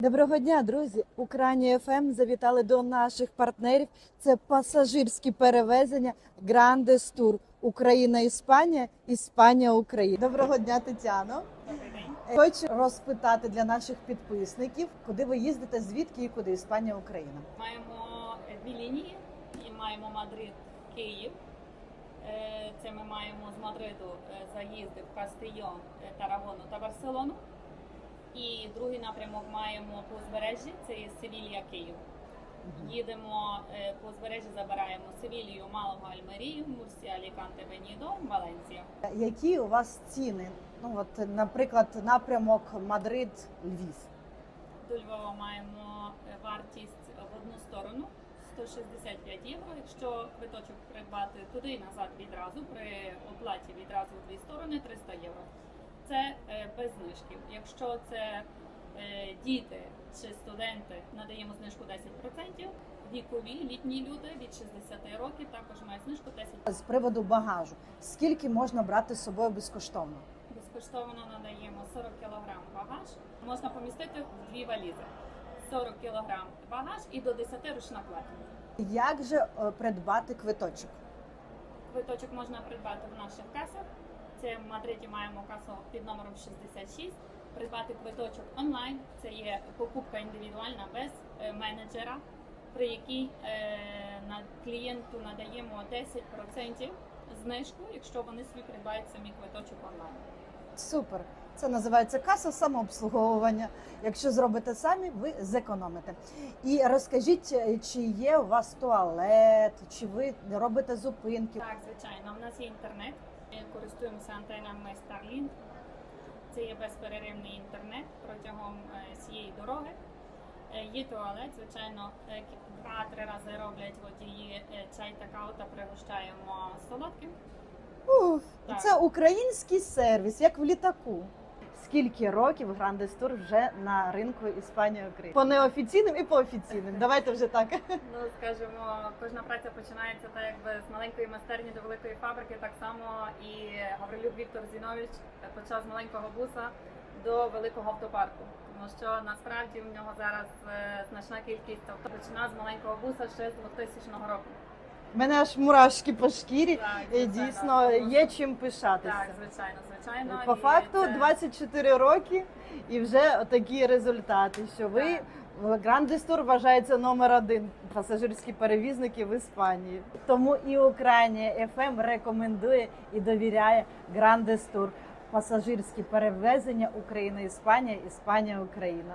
Доброго дня, друзі! Україні ФМ завітали до наших партнерів. Це пасажирські перевезення Грандес Тур Україна, Іспанія, Іспанія, Україна. Доброго дня, Тетяно. Хочу розпитати для наших підписників, куди ви їздите, звідки і куди Іспанія, Україна. Маємо е, дві лінії і маємо Мадрид, Київ. Е, Це ми маємо з Мадриду е, заїзди в Кастийон, е, Тарагону та Барселону. І другий напрямок маємо по узбережжі, це є Севілія, Київ. Їдемо е, по узбережжі, забираємо Севілію, Малаго, Альмерію, Мурсія, Аліканте, Бенідо, Валенсія. Які у вас ціни? Ну от, наприклад, напрямок Мадрид, Львів. До Львова маємо е, вартість в одну сторону 165 євро. Якщо квиточок придбати туди і назад відразу, при оплаті відразу в дві сторони 300 євро. Це е, без знижки. Якщо це е, діти чи студенти, надаємо знижку 10%. Вікові літні люди від 60 років також мають знижку 10%. З приводу багажу, скільки можна брати з собою безкоштовно? Безкоштовно надаємо 40 кг багаж. Можна помістити в дві валізи. 40 кг багаж і до 10 ручна платня. Як же е, придбати квиточок? Квиточок можна придбати в наших касах. Це в Мадриді маємо касу під номером 66. Придбати квиточок онлайн. Це є покупка індивідуальна без е, менеджера, при якій е, на клієнту надаємо 10% знижку, якщо вони собі придбають самі квиточок онлайн. Супер. Це називається каса самообслуговування. Якщо зробите самі, ви зекономите. І розкажіть, е, чи є у вас туалет, чи ви робите зупинки? Так, звичайно, у нас є інтернет. Ми користуємося антенами Starlink. Це є безперервний інтернет протягом е, всієї дороги. Е, Є туалет, звичайно, е, два-три рази роблять водії е, чай та каву та пригощаємо солодким. Уф, Так. це український сервіс, як в літаку. Скільки років Грандес Тур вже на ринку Іспанія Україна? По неофіційним і по офіційним. Давайте вже так. Ну, скажімо, кожна праця починається так, якби з маленької майстерні до великої фабрики. Так само і Гаврилюк Віктор Зінович почав з маленького буса до великого автопарку. Тому що насправді в нього зараз е, значна кількість авто починав з маленького буса ще з 2000 року. Мене аж мурашки по шкірі. Так, І дійсно є чим пишатися. Так, звичайно, звичайно. По І факту це- 24 роки і вже такі результати, що ви Грандес Тур вважається номер один пасажирські перевізники в Іспанії. Тому і Україна ФМ рекомендує і довіряє Грандес Тур. Пасажирські перевезення Україна, Іспанія, Іспанія, Україна.